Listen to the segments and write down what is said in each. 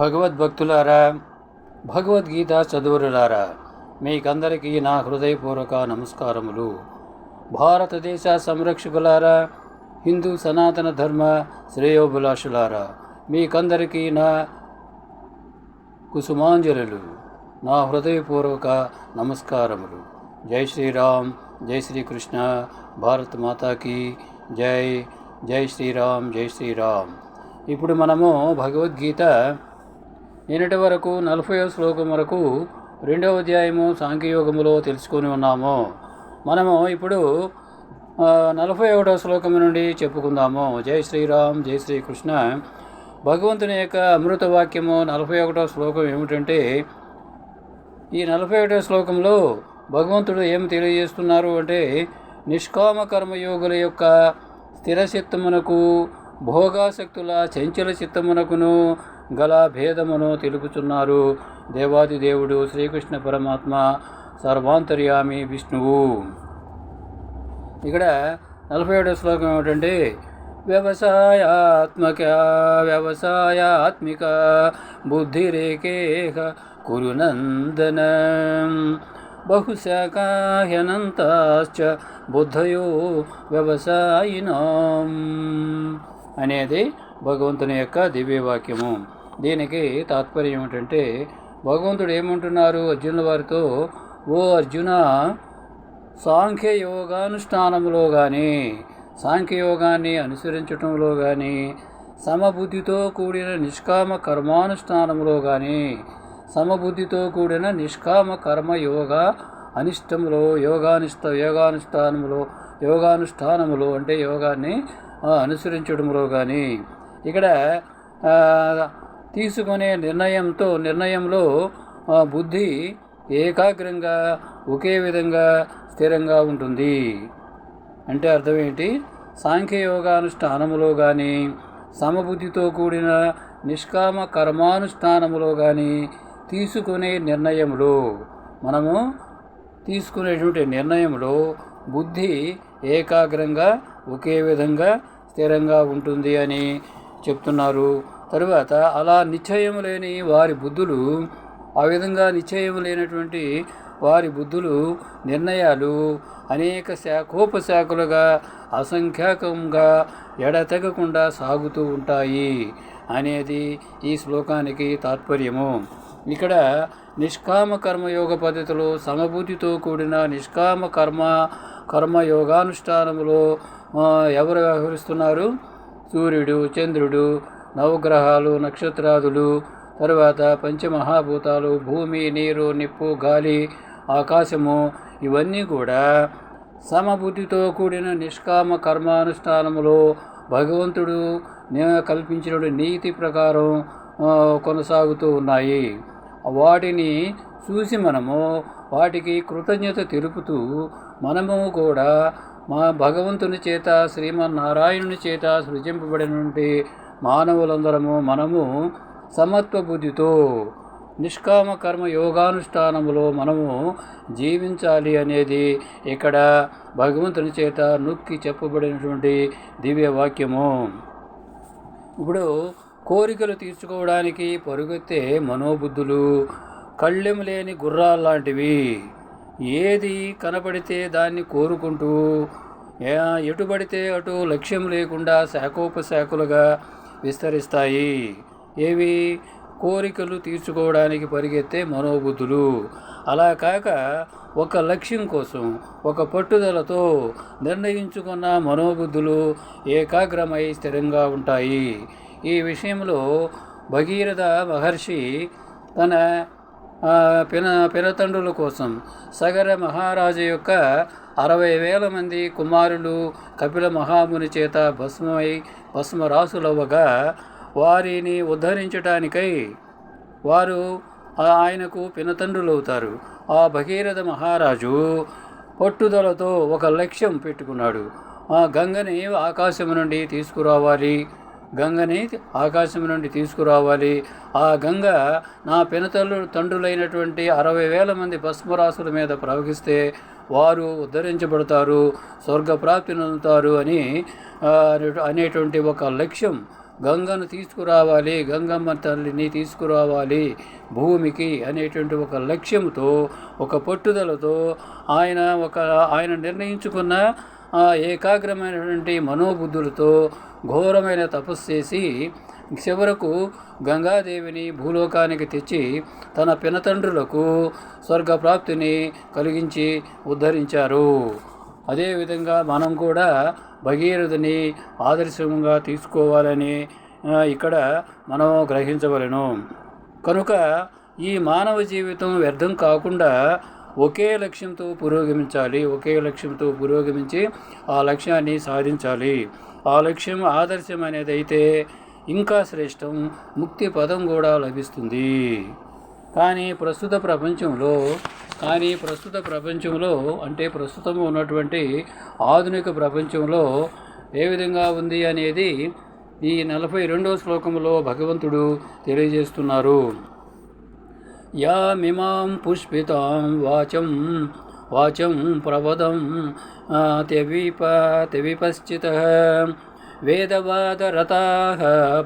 భగవద్భక్తులారా భగవద్గీత చదువురులారా మీకందరికీ నా హృదయపూర్వక నమస్కారములు. భారతదేశ సంరక్షకులారా హిందూ సనాతన ధర్మ శ్రేయోభిలాషులారా మీకందరికీ నా కుసుమాంజలులు నా హృదయపూర్వక నమస్కారములు. జై శ్రీరామ్ జై శ్రీకృష్ణ భారత్ మాతాకి జై జై శ్రీరామ్ జై శ్రీరామ్. ఇప్పుడు మనము భగవద్గీత నిన్నటి వరకు నలభై శ్లోకం వరకు రెండవ అధ్యాయము సాంఖ్యయోగములో తెలుసుకొని ఉన్నాము. మనము ఇప్పుడు నలభై ఒకటవ శ్లోకం నుండి చెప్పుకుందాము. జై శ్రీరామ్ జై శ్రీకృష్ణ. భగవంతుని యొక్క అమృత వాక్యము నలభై ఒకటవ శ్లోకం ఏమిటంటే ఈ నలభై ఒకటో శ్లోకంలో భగవంతుడు ఏమి తెలియజేస్తున్నారు అంటే నిష్కామ కర్మయోగుల యొక్క స్థిర చిత్తమునకు భోగాసక్తుల చంచల చిత్తమునకును గల భేదమును తెలుపుచున్నారు. దేవాది దేవుడు శ్రీకృష్ణ పరమాత్మ సర్వాంతర్యామి విష్ణువు. ఇక్కడ నలభై ఏడో శ్లోకం ఏమిటంటే వ్యవసాయాత్మక వ్యవసాయాత్మిక బుద్ధిరేకేహ కురునందన. బహుశాఖాహ్యనంతాశ్చ బుద్ధయో వ్యవసాయినాం అనేది భగవంతుని యొక్క దివ్యవాక్యము. దీనికి తాత్పర్యం ఏమిటంటే భగవంతుడు ఏమంటున్నారు అర్జునుల వారితో? ఓ అర్జున సాంఖ్య యోగానుష్ఠానంలో కానీ సాంఖ్యయోగాన్ని అనుసరించటంలో కానీ సమబుద్ధితో కూడిన నిష్కామ కర్మానుష్ఠానంలో కానీ సమబుద్ధితో కూడిన నిష్కామ కర్మ యోగ అనిష్టములో యోగానిష్ట యోగానుష్ఠానములో యోగానుష్ఠానములో అంటే యోగాన్ని అనుసరించడంలో కానీ ఇక్కడ తీసుకునే నిర్ణయంతో నిర్ణయంలో బుద్ధి ఏకాగ్రంగా ఒకే విధంగా స్థిరంగా ఉంటుంది. అంటే అర్థం ఏంటి? సాంఖ్యయోగానుష్ఠానములో కానీ సమబుద్ధితో కూడిన నిష్కామ కర్మానుష్ఠానములో కానీ తీసుకునే నిర్ణయములో మనము తీసుకునేటువంటి నిర్ణయంలో బుద్ధి ఏకాగ్రంగా ఒకే విధంగా స్థిరంగా ఉంటుంది అని చెప్తున్నారు. తరువాత అలా నిశ్చయం లేని వారి బుద్ధులు ఆ విధంగా నిశ్చయం లేనటువంటి వారి బుద్ధులు నిర్ణయాలు అనేక శాఖోపశాఖలుగా అసంఖ్యాకంగా ఎడతెగకుండా సాగుతూ ఉంటాయి అనేది ఈ శ్లోకానికి తాత్పర్యము. ఇక్కడ నిష్కామ కర్మయోగ పద్ధతిలో సమబుద్ధితో కూడిన నిష్కామ కర్మ కర్మయోగానుష్ఠానంలో ఎవరు వ్యవహరిస్తున్నారు? సూర్యుడు చంద్రుడు నవగ్రహాలు నక్షత్రాదులు తరువాత పంచమహాభూతాలు భూమి నీరు నిప్పు గాలి ఆకాశము ఇవన్నీ కూడా సమబుద్ధితో కూడిన నిష్కామ కర్మానుష్ఠానములో భగవంతుడు కల్పించిన నీతి ప్రకారం కొనసాగుతూ ఉన్నాయి. వాటిని చూసి మనము వాటికి కృతజ్ఞత తెలుపుతూ మనము కూడా మా భగవంతుని చేత శ్రీమన్నారాయణుని చేత సృజింపబడినటువంటి మానవులందరము మనము సమత్వ బుద్ధితో నిష్కామ కర్మ యోగానుష్ఠానములో మనము జీవించాలి అనేది ఇక్కడ భగవంతుని చేత నొక్కి చెప్పబడినటువంటి దివ్య వాక్యము ఇప్పుడు కోరికలు తీర్చుకోవడానికి పరుగెత్తే మనోబుద్ధులు కళ్ళెం లేని గుర్రాలు లాంటివి ఏది కనబడితే దాన్ని కోరుకుంటూ ఎటుబడితే ఎటు పడితే అటు లక్ష్యం లేకుండా శాఖోపశాఖలుగా విస్తరిస్తాయి. ఏవి? కోరికలు తీర్చుకోవడానికి పరిగెత్తే మనోబుద్ధులు. అలా కాక ఒక లక్ష్యం కోసం ఒక పట్టుదలతో నిర్ణయించుకున్న మనోబుద్ధులు ఏకాగ్రమై స్థిరంగా ఉంటాయి. ఈ విషయంలో భగీరథ మహర్షి తన పిన పినతండ్రుల కోసం సగర మహారాజు యొక్క అరవై వేల మంది కుమారులు కపిల మహాముని చేత భస్మమై భస్మరాసులవ్వగా వారిని ఉద్ధరించటానికై వారు ఆయనకు పినతండ్రులవుతారు. ఆ భగీరథ మహారాజు పట్టుదలతో ఒక లక్ష్యం పెట్టుకున్నాడు. ఆ గంగని ఆకాశం నుండి తీసుకురావాలి. గంగని ఆకాశం నుండి తీసుకురావాలి. ఆ గంగ నా పినతల్లు తండ్రులైనటువంటి అరవై వేల మంది భస్మరాసుల మీద ప్రవహిస్తే వారు ఉద్ధరించబడతారు స్వర్గప్రాప్తి నొందుతారు అని అనేటువంటి ఒక లక్ష్యం. గంగను తీసుకురావాలి గంగమ్మ తల్లిని తీసుకురావాలి భూమికి అనేటువంటి ఒక లక్ష్యంతో ఒక పట్టుదలతో ఆయన ఒక ఆయన నిర్ణయించుకున్న ఆ ఏకాగ్రమైనటువంటి మనోబుద్ధులతో ఘోరమైన తపస్సు చేసి చివరకు గంగాదేవిని భూలోకానికి తెచ్చి తన పినతండ్రులకు స్వర్గప్రాప్తిని కలిగించి ఉద్ధరించారు. అదేవిధంగా మనం కూడా భగీరథుని ఆదర్శంగా తీసుకోవాలని ఇక్కడ మనం గ్రహించవలను. కనుక ఈ మానవ జీవితం వ్యర్థం కాకుండా ఒకే లక్ష్యంతో పురోగమించాలి ఒకే లక్ష్యంతో పురోగమించి ఆ లక్ష్యాన్ని సాధించాలి. ఆ లక్ష్యం ఆదర్శం అనేది అయితే ఇంకా శ్రేష్టం ముక్తి పదం కూడా లభిస్తుంది. కానీ ప్రస్తుత ప్రపంచంలో కానీ ప్రస్తుత ప్రపంచంలో అంటే ప్రస్తుతం ఉన్నటువంటి ఆధునిక ప్రపంచంలో ఏ విధంగా ఉంది అనేది ఈ నలభై రెండవ శ్లోకంలో భగవంతుడు తెలియజేస్తున్నారు. యామిమాం పుష్పితాం వాచం వాచం ప్రవదం ఆ, త్యవిప త్యవిపశ్చిత వేదవాదరతా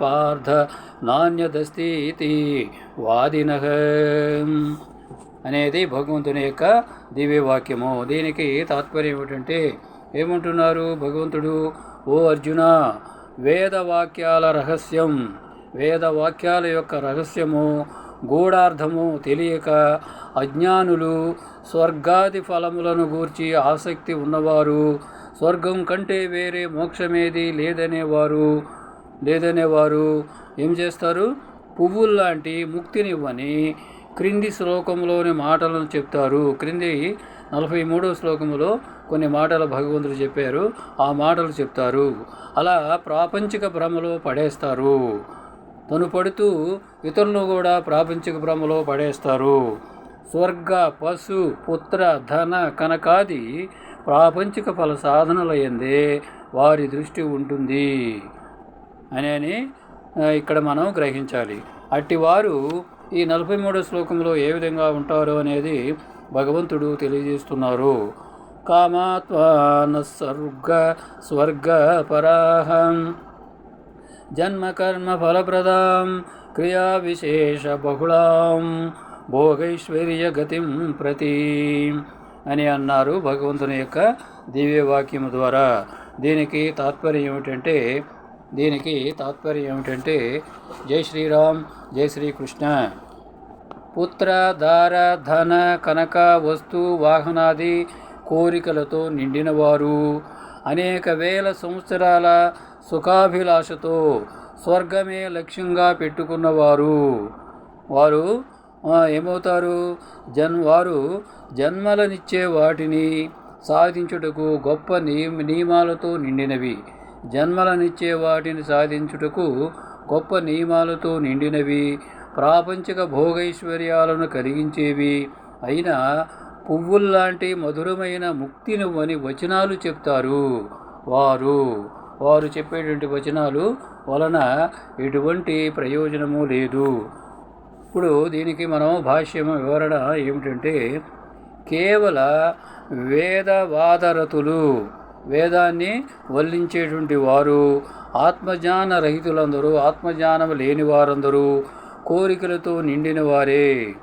పార్థ నాణ్యదస్తి వాదిన. అనేది భగవంతుని యొక్క దివ్యవాక్యము. దీనికి తాత్పర్యం ఏమిటంటే ఏమంటున్నారు భగవంతుడు? ఓ అర్జున వేదవాక్యాల రహస్యం వేదవాక్యాల యొక్క రహస్యము గూఢార్థము తెలియక అజ్ఞానులు స్వర్గాది ఫలములను గూర్చి ఆసక్తి ఉన్నవారు స్వర్గం కంటే వేరే మోక్షమేది లేదనేవారు లేదనేవారు ఏం చేస్తారు? పువ్వుల్లాంటి ముక్తినివ్వని క్రింది శ్లోకంలోని మాటలను చెప్తారు. క్రింది నలభై మూడో శ్లోకములో కొన్ని మాటలు భగవంతుడు చెప్పారు. ఆ మాటలు చెప్తారు. అలా ప్రాపంచిక భ్రమలో పడేస్తారు. తను పడుతూ ఇతరులను కూడా ప్రాపంచిక భ్రమలో పడేస్తారు. స్వర్గ పశు పుత్ర ధన కనకాది ప్రాపంచిక ఫల సాధనలయందే వారి దృష్టి ఉంటుంది. అని ఇక్కడ మనం గ్రహించాలి. అట్టివారు ఈ నలభై మూడో శ్లోకంలో ఏ విధంగా ఉంటారు అనేది భగవంతుడు తెలియజేస్తున్నారు. కామాత్వాన స్వర్గ స్వర్గ పరాహం. జన్మ కర్మ ఫలప్రదాం క్రియా విశేష బహుళాం భోగైశ్వర్య గతిం ప్రతి అని అన్నారు భగవంతుని యొక్క దివ్యవాక్యము ద్వారా. దీనికి తాత్పర్యం ఏమిటంటే దీనికి తాత్పర్యం ఏమిటంటే జై శ్రీరామ్ జై శ్రీకృష్ణ. పుత్ర దార ధన కనక వస్తు వాహనాది కోరికలతో నిండినవారు. అనేక వేల సంవత్సరాల సుఖాభిలాషతో స్వర్గమే లక్ష్యంగా పెట్టుకున్నవారు. వారు ఏమవుతారు? జన్ వారు జన్మలనిచ్చే వాటిని సాధించుటకు గొప్ప నియమ నియమాలతో నిండినవి. జన్మలనిచ్చే వాటిని సాధించుటకు గొప్ప నియమాలతో నిండినవి. ప్రాపంచిక భోగైశ్వర్యాలను కలిగించేవి. అయినా పువ్వుల్లాంటి మధురమైన ముక్తినివ్వని వచనాలు చెప్తారు వారు. వారు చెప్పేటువంటి వచనాలు వలన ఎటువంటి ప్రయోజనము లేదు. ఇప్పుడు దీనికి మనం భాష్యం వివరణ ఏమిటంటే కేవల వేదవాదరతులు వేదాన్ని వల్లించేటువంటి వారు ఆత్మజ్ఞాన రహితులందరూ ఆత్మజ్ఞానం లేని వారందరూ కోరికలతో నిండిన వారే.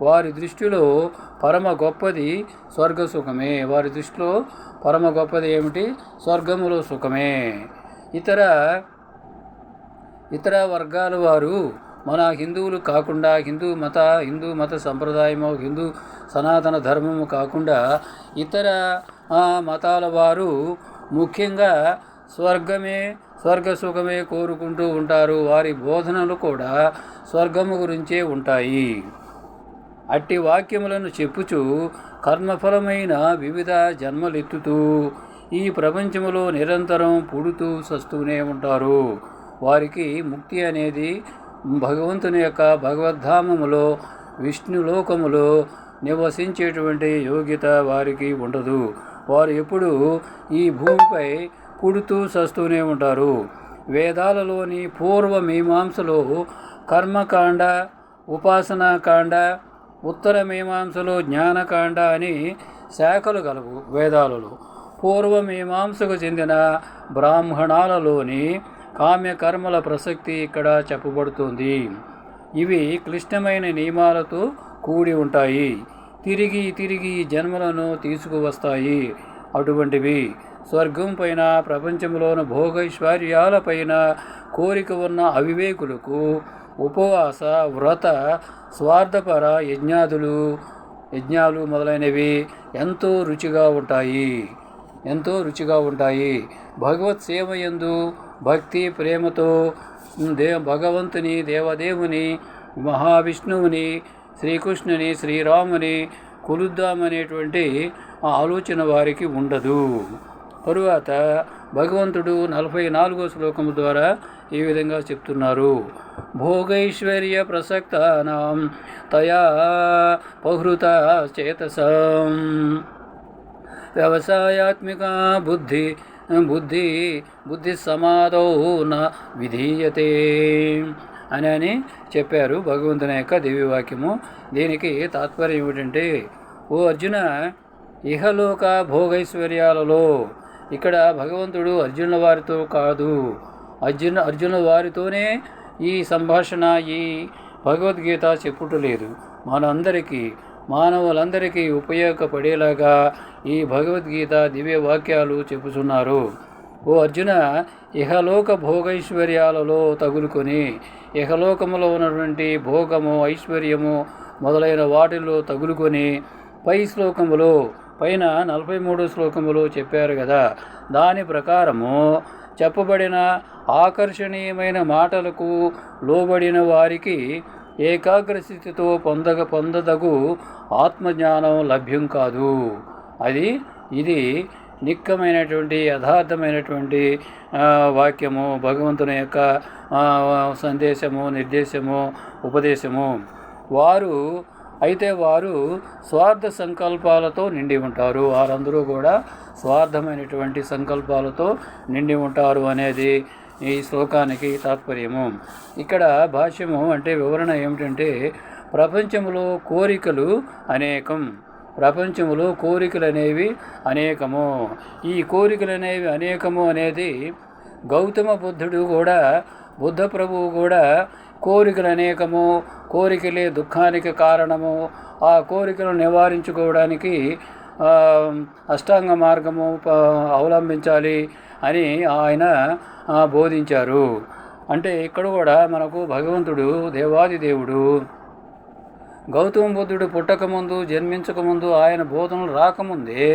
వారి దృష్టిలో పరమ గొప్పది స్వర్గ సుఖమే. వారి దృష్టిలో పరమ గొప్పది ఏమిటి? స్వర్గములో సుఖమే. ఇతర ఇతర వర్గాల వారు మన హిందువులు కాకుండా హిందూ మత హిందూ మత సంప్రదాయము హిందూ సనాతన ధర్మము కాకుండా ఇతర మతాల వారు ముఖ్యంగా స్వర్గమే స్వర్గ సుఖమే కోరుకుంటూ ఉంటారు. వారి బోధనలు కూడా స్వర్గము గురించే ఉంటాయి. అట్టి వాక్యములను చెప్పుచూ కర్మఫలమైన వివిధ జన్మలెత్తుతూ ఈ ప్రపంచములో నిరంతరం పుడుతూ సస్తూనే ఉంటారు. వారికి ముక్తి అనేది భగవంతుని యొక్క భగవద్ధామములో విష్ణులోకములో నివసించేటువంటి యోగ్యత వారికి ఉండదు. వారు ఎప్పుడూ ఈ భూమిపై పుడుతూ సస్తూనే ఉంటారు. వేదాలలోని పూర్వ మీమాంసలో కర్మకాండ ఉపాసనాకాండ ఉత్తర మీమాంసలో జ్ఞానకాండ అని శాఖలు కలవు వేదాలలో. పూర్వ మీమాంసకు చెందిన బ్రాహ్మణాలలోని కామ్యకర్మల ప్రసక్తి ఇక్కడ చెప్పబడుతుంది. ఇవి క్లిష్టమైన నియమాలతో కూడి ఉంటాయి. తిరిగి తిరిగి ఈ జన్మలను తీసుకువస్తాయి. అటువంటివి స్వర్గం పైన ప్రపంచంలోని భోగైశ్వర్యాలపైన కోరిక ఉన్న అవివేకులకు ఉపవాస వ్రత స్వార్థపర యజ్ఞాదులు యజ్ఞాలు మొదలైనవి ఎంతో రుచిగా ఉంటాయి. ఎంతో రుచిగా ఉంటాయి. భగవత్ సేవ యందు భక్తి ప్రేమతో దే భగవంతుని దేవదేవుని మహావిష్ణువుని శ్రీకృష్ణుని శ్రీరాముని కొలుద్దామనేటువంటి ఆలోచన వారికి ఉండదు. తరువాత భగవంతుడు నలభై నాలుగో శ్లోకము ద్వారా ఈ విధంగా చెప్తున్నారు. భోగైశ్వర్య ప్రసక్తానాం తయా పహృత చేతసం వ్యవసాయాత్మిక బుద్ధి బుద్ధి బుద్ధి సమాధౌ న విధీయతే అని అని చెప్పారు భగవంతుని యొక్క దివ్యవాక్యము. దీనికి తాత్పర్యం ఏమిటంటే ఓ అర్జున ఇహలోక భోగైశ్వర్యాలలో ఇక్కడ భగవంతుడు అర్జునుల వారితో కాదు. అర్జున అర్జునుల వారితోనే ఈ సంభాషణ ఈ భగవద్గీత చెప్పుటలేదు. మనందరికీ మానవులందరికీ ఉపయోగపడేలాగా ఈ భగవద్గీత దివ్య వాక్యాలు చెబుతున్నారు. ఓ అర్జున ఇహలోక భోగైశ్వర్యాలలో తగులుకొని ఇహలోకములో ఉన్నటువంటి భోగము ఐశ్వర్యము మొదలైన వాటిలో తగులుకొని పై శ్లోకములో పైన నలభై మూడు శ్లోకములు చెప్పారు కదా. దాని ప్రకారము చెప్పబడిన ఆకర్షణీయమైన మాటలకు లోబడిన వారికి ఏకాగ్రస్థితితో పొందగ పొందదగు ఆత్మజ్ఞానం లభ్యం కాదు. అది ఇది నిక్కమైనటువంటి యథార్థమైనటువంటి వాక్యము భగవంతుని యొక్క సందేశము నిర్దేశము ఉపదేశము. వారు అయితే వారు స్వార్థ సంకల్పాలతో నిండి ఉంటారు. వారందరూ కూడా స్వార్థమైనటువంటి సంకల్పాలతో నిండి ఉంటారు అనేది ఈ శ్లోకానికి తాత్పర్యము. ఇక్కడ భాష్యము అంటే వివరణ ఏమిటంటే ప్రపంచంలో కోరికలు అనేకం. ప్రపంచంలో కోరికలు అనేవి అనేకము. ఈ కోరికలు అనేవి అనేకము అనేది గౌతమ బుద్ధుడు కూడా బుద్ధ ప్రభువు కూడా కోరికలు అనేకము కోరికలే దుఃఖానికి కారణము. ఆ కోరికలను నివారించుకోవడానికి అష్టాంగ మార్గము అవలంబించాలి అని ఆయన బోధించారు. అంటే ఇక్కడ కూడా మనకు భగవంతుడు దేవాది దేవుడు గౌతమ బుద్ధుడు పుట్టకముందు జన్మించకముందు ఆయన బోధనలు రాకముందే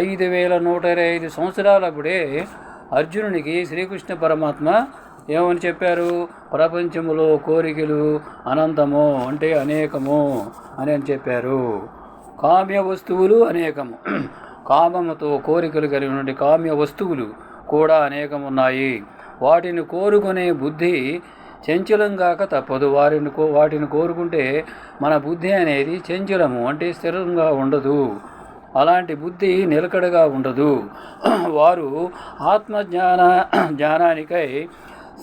ఐదు వేల నూట ఇరవై ఐదు సంవత్సరాలప్పుడే అర్జునునికి శ్రీకృష్ణ పరమాత్మ ఏమని చెప్పారు? ప్రపంచములో కోరికలు అనంతము అంటే అనేకము అని అని చెప్పారు. కామ్య వస్తువులు అనేకము. కామముతో కోరికలు కలిగినటువంటి కామ్య వస్తువులు కూడా అనేకం ఉన్నాయి వాటిని కోరుకునే బుద్ధి చంచలంగాక తప్పదు. వారిని కో వాటిని కోరుకుంటే మన బుద్ధి అనేది చంచలము అంటే స్థిరంగా ఉండదు. అలాంటి బుద్ధి నిలకడగా ఉండదు. వారు ఆత్మజ్ఞాన జ్ఞానానికై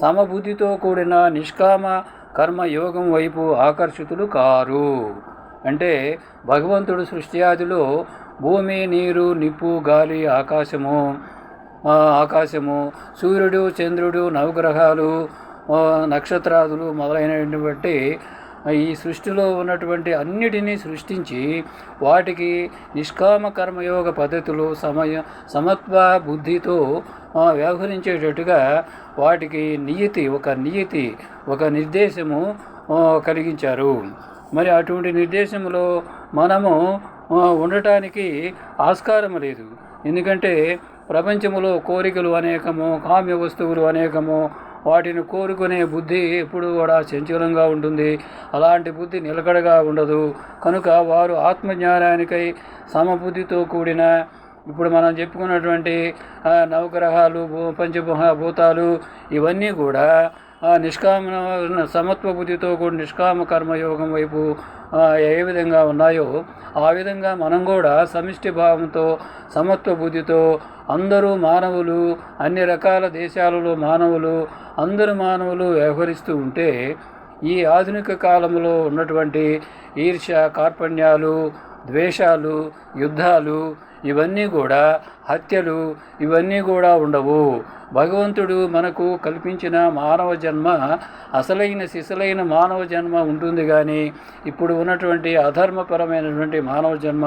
సమబుద్ధితో కూడిన నిష్కామ కర్మయోగం వైపు ఆకర్షితులు కారు. అంటే భగవంతుడు సృష్టి ఆదిలో భూమి నీరు నిప్పు గాలి ఆకాశము ఆకాశము సూర్యుడు చంద్రుడు నవగ్రహాలు నక్షత్రాదులు మొదలైనటువంటి ఈ సృష్టిలో ఉన్నటువంటి అన్నిటినీ సృష్టించి వాటికి నిష్కామ కర్మయోగ పద్ధతులు సమయ సమత్వ బుద్ధితో వ్యవహరించేటట్టుగా వాటికి నియతి ఒక నియతి ఒక నిర్దేశము కలిగించారు. మరి అటువంటి నిర్దేశంలో మనము ఉండటానికి ఆస్కారం లేదు. ఎందుకంటే ప్రపంచంలో కోరికలు అనేకము కామ్య వస్తువులు అనేకము వాటిని కోరుకునే బుద్ధి ఎప్పుడు కూడా చంచలంగా ఉంటుంది. అలాంటి బుద్ధి నిలకడగా ఉండదు. కనుక వారు ఆత్మజ్ఞానానికై సమబుద్ధితో కూడిన ఇప్పుడు మనం చెప్పుకున్నటువంటి నవగ్రహాలు భూ- పంచభూహ భూతాలు ఇవన్నీ కూడా నిష్కామ సమత్వ బుద్ధితో కూడిన నిష్కామ కర్మయోగం వైపు ఏ విధంగా ఉన్నాయో ఆ విధంగా మనం కూడా సమిష్టి భావంతో సమత్వ బుద్ధితో అందరూ మానవులు అన్ని రకాల దేశాలలో మానవులు అందరు మానవులు వ్యవహరిస్తూ ఉంటే ఈ ఆధునిక కాలంలో ఉన్నటువంటి ఈర్ష్య కార్పణ్యాలు ద్వేషాలు యుద్ధాలు ఇవన్నీ కూడా హత్యలు ఇవన్నీ కూడా ఉండవు. భగవంతుడు మనకు కల్పించిన మానవ జన్మ అసలైన సిసలైన మానవ జన్మ ఉంటుంది కానీ ఇప్పుడు ఉన్నటువంటి అధర్మపరమైనటువంటి మానవ జన్మ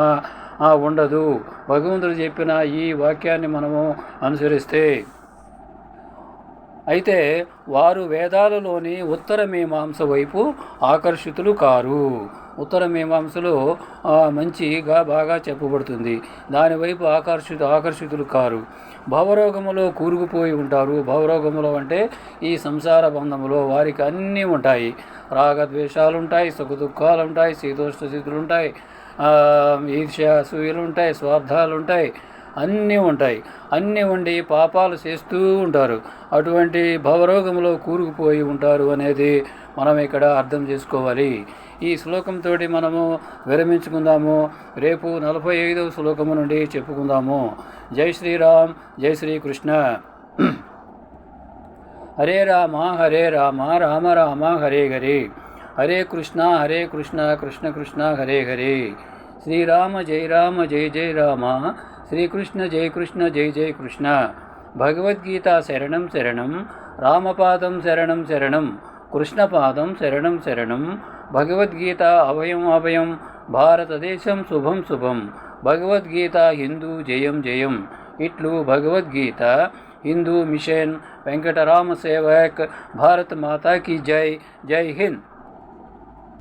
ఉండదు. భగవంతుడు చెప్పిన ఈ వాక్యాన్ని మనము అనుసరిస్తే అయితే వారు వేదాలలోని ఉత్తర మీమాంస వైపు ఆకర్షితులు కారు. ఉత్తర మీమాంసలో మంచిగా బాగా చెప్పబడుతుంది. దానివైపు ఆకర్షిత ఆకర్షితులు కారు. భవరోగములో కూరుకుపోయి ఉంటారు. భవరోగములో అంటే ఈ సంసార బంధములో వారికి అన్నీ ఉంటాయి. రాగద్వేషాలు ఉంటాయి సుఖదుఖాలు ఉంటాయి శీతోష్ణ స్థితులు ఉంటాయి ఆ, ఈర్ష్య అసూయలు ఉంటాయి స్వార్థాలు ఉంటాయి అన్నీ ఉంటాయి. అన్నీ ఉండి పాపాలు చేస్తూ ఉంటారు. అటువంటి భవరోగంలో కూరుకుపోయి ఉంటారు అనేది మనం ఇక్కడ అర్థం చేసుకోవాలి. ఈ శ్లోకంతో మనము విరమించుకుందాము. రేపు నలభై ఐదవ శ్లోకము నుండి చెప్పుకుందాము. జై శ్రీరామ్ జై శ్రీకృష్ణ. హరే రామ హరే రామ రామ రామ హరే హరే. హరే కృష్ణ హరే కృష్ణ కృష్ణ కృష్ణ హరే హరే. శ్రీరామ జై రామ జై జై రామ. శ్రీకృష్ణ జయ కృష్ణ జయ జయ కృష్ణ. భగవద్గీత శరణం శరణం రామపాదం శరణం శరణం కృష్ణపాదం శరణం శరణం భగవద్గీత అభయం అభయం భారతదేశం శుభం శుభం భగవద్గీత హిందూ జయం జయం. ఇట్లు భగవద్గీత హిందూ మిషన్ వెంకటరామ సేవక్ భారత మాతా కి జై జై హింద్.